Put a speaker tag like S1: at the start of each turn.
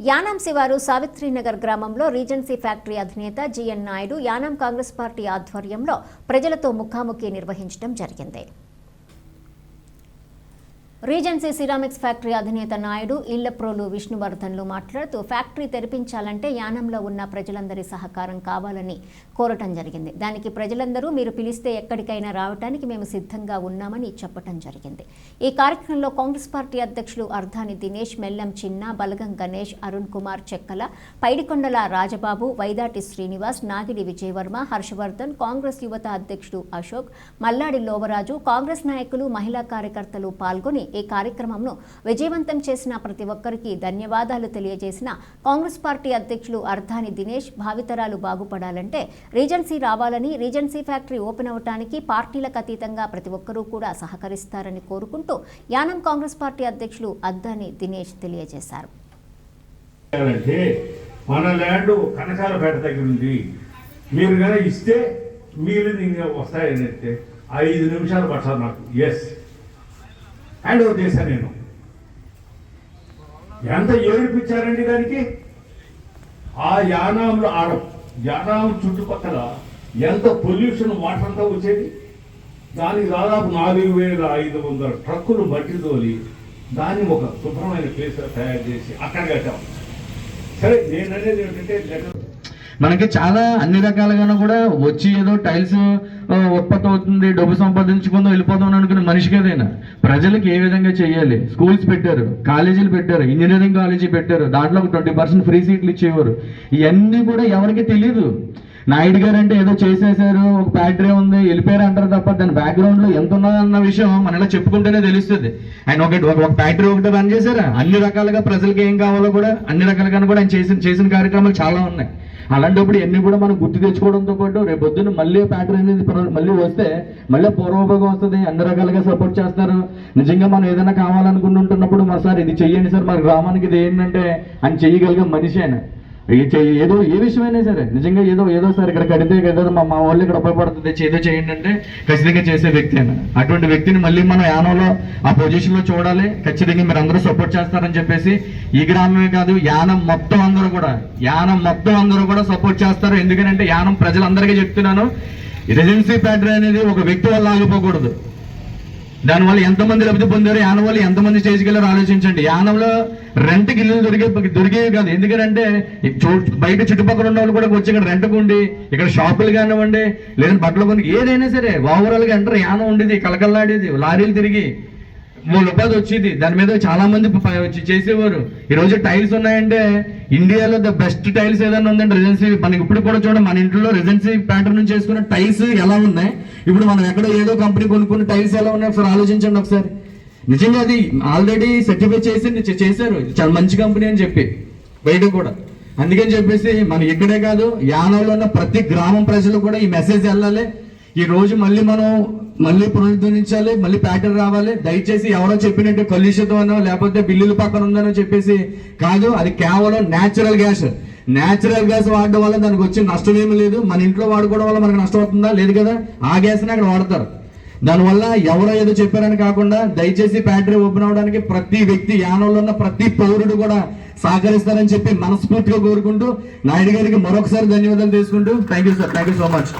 S1: యానాం శివారు సావిత్రినగర్ గ్రామంలో regency factory అధినేత G N Naidu Yanam Congress party ఆధ్వర్యంలో ప్రజలతో ముఖాముఖి నిర్వహించడం జరిగింది. రీజెన్సీ సిరామిక్స్ ఫ్యాక్టరీ అధినేత నాయుడు ఇళ్ళప్రోలు విష్ణువర్ధన్లు మాట్లాడుతూ ఫ్యాక్టరీ తెరిపించాలంటే యానంలో ఉన్న ప్రజలందరి సహకారం కావాలని కోరటం జరిగింది. దానికి ప్రజలందరూ మీరు పిలిస్తే ఎక్కడికైనా రావటానికి మేము సిద్ధంగా ఉన్నామని చెప్పటం జరిగింది. ఈ కార్యక్రమంలో కాంగ్రెస్ పార్టీ అధ్యక్షులు అర్ధాని దినేష్ మెల్లం చిన్న బలగం గణేష్ అరుణ్ కుమార్ చెక్కల పైడికొండల రాజబాబు వైదాటి శ్రీనివాస్ నాగిడి విజయవర్మ హర్షవర్ధన్ కాంగ్రెస్ యువత అధ్యక్షుడు అశోక్ మల్లాడి లోవరాజు కాంగ్రెస్ నాయకులు మహిళా కార్యకర్తలు పాల్గొని ఈ కార్యక్రమంను విజయవంతం చేసిన ప్రతి ఒక్కరికి ధన్యవాదాలు తెలియజేసిన కాంగ్రెస్ పార్టీ అధ్యక్షులు అర్ధాని దినేష్ భావితరాలు బాగుపడాలంటే రీజెన్సీ రావాలని రీజెన్సీ ఫ్యాక్టరీ ఓపెన్ అవటానికి పార్టీలకు అతీతంగా ప్రతి ఒక్కరూ కూడా సహకరిస్తారని కోరుకుంటూ యానం కాంగ్రెస్ పార్టీ అధ్యక్షులు అర్ధాని దినేష్ తెలియజేశారు.
S2: మన ల్యాండ్ కనకాలపేట దగ్గర ఉంది. మీరు కనుక ఇస్తే మీరు ఇంకా వస్తాయని చెప్తే ఐదు నిమిషాలు పట్టాలి నాకు ఎస్ హ్యాండ్ ఓవర్ చేశాను నేను. ఎంత ఏడిపించారండి దానికి? ఆ యానాంలో ఆడ. యానాం చుట్టుపక్కల ఎంత పొల్యూషన్ వాటర్ అంతా వచ్చేది? దానికి దాదాపు నాలుగు వేల ఐదు వందల ట్రక్కులు మట్టి తోలి దాన్ని ఒక శుభ్రమైన ప్లేస్ తయారు చేసి అక్కడ కట్టాం. సరే నేను అనేది ఏంటంటే లెటర్
S3: మనకి చాలా అన్ని రకాలుగాను కూడా వచ్చి ఏదో టైల్స్ ఉత్పత్తి అవుతుంది డబ్బు సంపాదించుకుందాం వెళ్ళిపోదాం అనుకునే మనిషికి ఏదైనా ప్రజలకు ఏ విధంగా చేయాలి? స్కూల్స్ పెట్టారు కాలేజీలు పెట్టారు ఇంజనీరింగ్ కాలేజీ పెట్టారు దాంట్లో ఒక ట్వంటీ పర్సెంట్ ఫ్రీ సీట్లు ఇచ్చేవారు. ఇవన్నీ కూడా ఎవరికి తెలియదు నాయుడు గారు అంటే ఏదో చేసేసారు ఒక ఫ్యాక్టరీ ఉంది వెళ్ళిపోయారు అంటారు తప్ప దాని బ్యాక్గ్రౌండ్లో ఎంత ఉన్నదన్న విషయం మన ఇలా చెప్పుకుంటేనే తెలుస్తుంది. ఆయన ఒకటి ఒక ఫ్యాక్టరీ ఒకటి రన్ చేశారా? అన్ని రకాలుగా ప్రజలకు ఏం కావాలో కూడా అన్ని రకాలుగా కూడా ఆయన చేసిన చేసిన కార్యక్రమాలు చాలా ఉన్నాయి. అలాంటప్పుడు ఎన్ని కూడా మనం గుర్తు తెచ్చుకోవడంతో పాటు రేపు పొద్దున్న మళ్ళీ ప్యాటర్న్ అనేది మళ్ళీ వస్తే మళ్ళీ పూర్వభోగం వస్తుంది అన్ని రకాలుగా సపోర్ట్ చేస్తారు. నిజంగా మనం ఏదైనా కావాలనుకుంటున్నప్పుడు మా సార్ ఇది చెయ్యండి సార్ మన గ్రామానికి ఇది ఏంటంటే అని చెయ్యగలిగే మనిషి ఆయన. ఏదో ఏ విషయమైనా సరే నిజంగా ఏదో ఏదో సార్ ఇక్కడ కడితే ఏదో మా మా వాళ్ళు ఇక్కడ ఉపయోగపడుతుంది ఏదో చేయండి అంటే ఖచ్చితంగా చేసే వ్యక్తి అని అటువంటి వ్యక్తిని మళ్ళీ మనం యానంలో ఆ పొజిషన్లో చూడాలి. ఖచ్చితంగా మీరు అందరూ సపోర్ట్ చేస్తారని చెప్పేసి ఈ గ్రామమే కాదు యానం మొత్తం అందరూ కూడా యానం మొత్తం అందరూ కూడా సపోర్ట్ చేస్తారు. ఎందుకంటే యానం ప్రజలందరికీ చెప్తున్నాను రెసిడెన్సీ ప్యాటర్ అనేది ఒక వ్యక్తి వల్ల ఆగిపోకూడదు. దానివల్ల ఎంతమంది లబ్ధి పొందారు? యానం వల్ల ఎంతమంది స్టేజ్కి ఆలోచించండి. యానంలో రెంట్కి ఇల్లు దొరికే దొరికేవి కాదు. ఎందుకంటే చూ- బయట చుట్టుపక్కల ఉన్న వాళ్ళు కూడా వచ్చి ఇక్కడ రెంట్కు ఉండి ఇక్కడ షాపులు కానివ్వండి లేదంటే బట్టలు కొన్ని ఏదైనా సరే ఓవరాల్గా ఎంటర్ యానం ఉండేది కలకల్లాడేది లారీలు తిరిగి. మూడు రూపాయలు వచ్చేది. దాని మీద చాలా మంది వచ్చి చేసేవారు. ఈ రోజు టైల్స్ ఉన్నాయంటే ఇండియాలో ద బెస్ట్ టైల్స్ ఏదైనా ఉందంటే రెజెన్సీ. మనకి ఇప్పుడు కూడా చూడండి మన ఇంట్లో రెజెన్సీ ప్యాటర్న్ నుంచి చేసుకున్న టైల్స్ ఎలా ఉన్నాయి? ఇప్పుడు మనం ఎక్కడో ఏదో కంపెనీ కొనుక్కున్న టైల్స్ ఎలా ఉన్నాయి? ఒకసారి ఆలోచించండి ఒకసారి. నిజంగా అది ఆల్రెడీ సర్టిఫై చేసి చేశారు. చాలా మంచి కంపెనీ అని చెప్పి. బయట కూడా. అందుకని చెప్పేసి మనం ఇక్కడే కాదు యానంలో ఉన్న ప్రతి గ్రామం ప్రజలు కూడా ఈ మెసేజ్ వెళ్ళాలి. ఈ రోజు మళ్ళీ మనం మళ్ళీ పునరుద్ధరించాలి మళ్ళీ ప్యాటర్న్ రావాలి. దయచేసి ఎవరో చెప్పినట్టు కలుషితమనో లేకపోతే బిల్లుల పక్కన ఉందనో చెప్పేసి కాదు అది కేవలం నేచురల్ గ్యాస్ నేచురల్ గ్యాస్ వాడడం వల్ల దానికి వచ్చే నష్టం ఏమీ లేదు. మన ఇంట్లో వాడుకోవడం వల్ల మనకు నష్టం అవుతుందా? లేదు కదా. ఆ గ్యాస్ని అక్కడ వాడతారు. దానివల్ల ఎవరో ఏదో చెప్పారని కాకుండా దయచేసి ఫ్యాక్టరీ ఓపెన్ అవడానికి ప్రతి వ్యక్తి యానంలో ఉన్న ప్రతి పౌరుడు కూడా సహకరిస్తారని చెప్పి మనస్ఫూర్తిగా కోరుకుంటూ నాయుడు గారికి మరొకసారి ధన్యవాదాలు తీసుకుంటూ thank you sir thank you so much